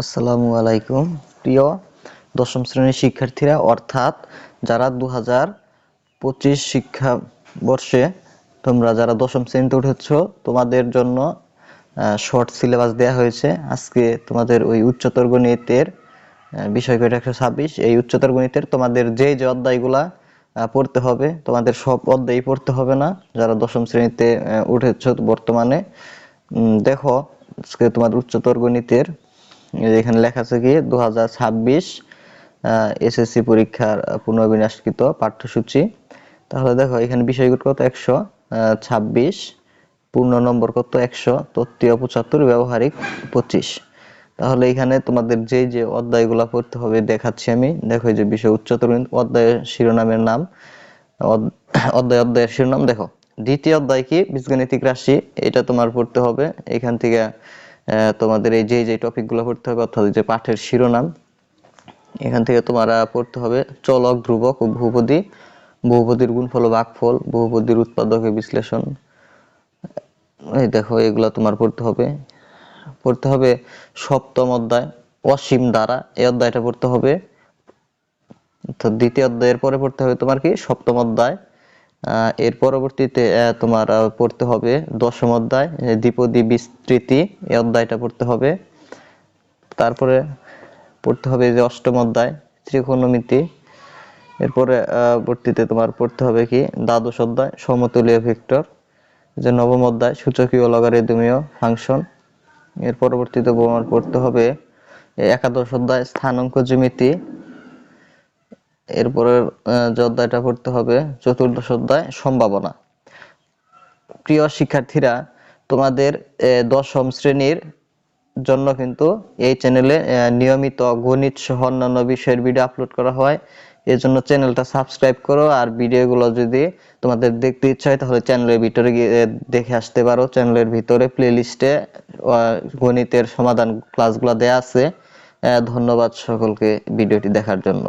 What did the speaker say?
আসসালামু আলাইকুম। প্রিয় দশম শ্রেণির শিক্ষার্থীরা, অর্থাৎ যারা দু হাজার পঁচিশ শিক্ষাবর্ষে তোমরা যারা দশম শ্রেণীতে উঠেছ, তোমাদের জন্য শর্ট সিলেবাস দেওয়া হয়েছে। আজকে তোমাদের ওই উচ্চতর গণিতের বিষয় কয়টা? একশো ছাব্বিশ। এই উচ্চতর গণিতের তোমাদের যে যে অধ্যায়গুলা পড়তে হবে, তোমাদের সব অধ্যায় পড়তে হবে না। যারা দশম শ্রেণীতে উঠেছ বর্তমানে দেখো, আজকে তোমাদের উচ্চতর গণিতের এখানে লেখা আছে কি দু হাজার ছাব্বিশ এসএসসি পরীক্ষার পুনর্বিন্যাসকৃত পাঠ্যসূচি। তাহলে দেখো, এখানে বিষয়গুলো কত? একশো ছাব্বিশ, পূর্ণ নম্বর কত? একশো তত্ত্বীয় পঁচাত্তর, ব্যবহারিক পঁচিশ। তাহলে এখানে তোমাদের যে যে অধ্যায়গুলো পড়তে হবে দেখাচ্ছি আমি। দেখো, এই যে বিষয় উচ্চতর অধ্যায়ের শিরোনামের নাম। অধ্যায়, অধ্যায়ের শিরোনাম, দেখো। দ্বিতীয় অধ্যায় কি? বীজগণিতিক রাশি, এটা তোমার পড়তে হবে। এখান থেকে তোমাদের এই যে যে টপিকগুলো পড়তে হবে, অর্থাৎ যে পাঠের শিরোনাম, এখান থেকে তোমার পড়তে হবে চলক, ধ্রুবক ও বহুপদী। বহুপদীর গুণফল ভাগফল বহুপদীর উৎপাদকের বিশ্লেষণ। এই দেখো, এগুলো তোমার পড়তে হবে। পড়তে হবে সপ্তম অধ্যায়, অসীম দ্বারা। এই অধ্যায়টা পড়তে হবে। তো দ্বিতীয় অধ্যায়ের পরে পড়তে হবে তোমার কি? সপ্তম অধ্যায়। এর পরবর্তীতে তোমার পড়তে হবে দশম অধ্যায় দ্বিপদী বিস্তৃতি, এই অধ্যায়টা পড়তে হবে। তারপরে পড়তে হবে যে অষ্টম অধ্যায়, ত্রিকোণমিতি। এরপরে পরবর্তীতে তোমার পড়তে হবে কি? দ্বাদশ অধ্যায়, সমতুলীয় ভেক্টর। যে নবম অধ্যায়, সূচকীয় লগারিদমীয় ফাংশন। এর পরবর্তীতে তোমার পড়তে হবে একাদশ অধ্যায়, স্থানাঙ্ক জ্যামিতি। এরপরে যে পড়তে হবে চতুর্দশ অধ্যায় সম্ভাবনা। প্রিয় শিক্ষার্থীরা, তোমাদের দশম শ্রেণির জন্য কিন্তু এই চ্যানেলে নিয়মিত গণিত সহ অন্যান্য বিষয়ের ভিডিও আপলোড করা হয়। এর জন্য চ্যানেলটা সাবস্ক্রাইব করো আর ভিডিওগুলো যদি তোমাদের দেখতে ইচ্ছা হয়, তাহলে চ্যানেলের ভিতরে গিয়ে দেখে আসতে পারো। চ্যানেলের ভিতরে প্লেলিস্টে গণিতের সমাধান ক্লাসগুলো দেয়া আছে। ধন্যবাদ সকলকে ভিডিওটি দেখার জন্য।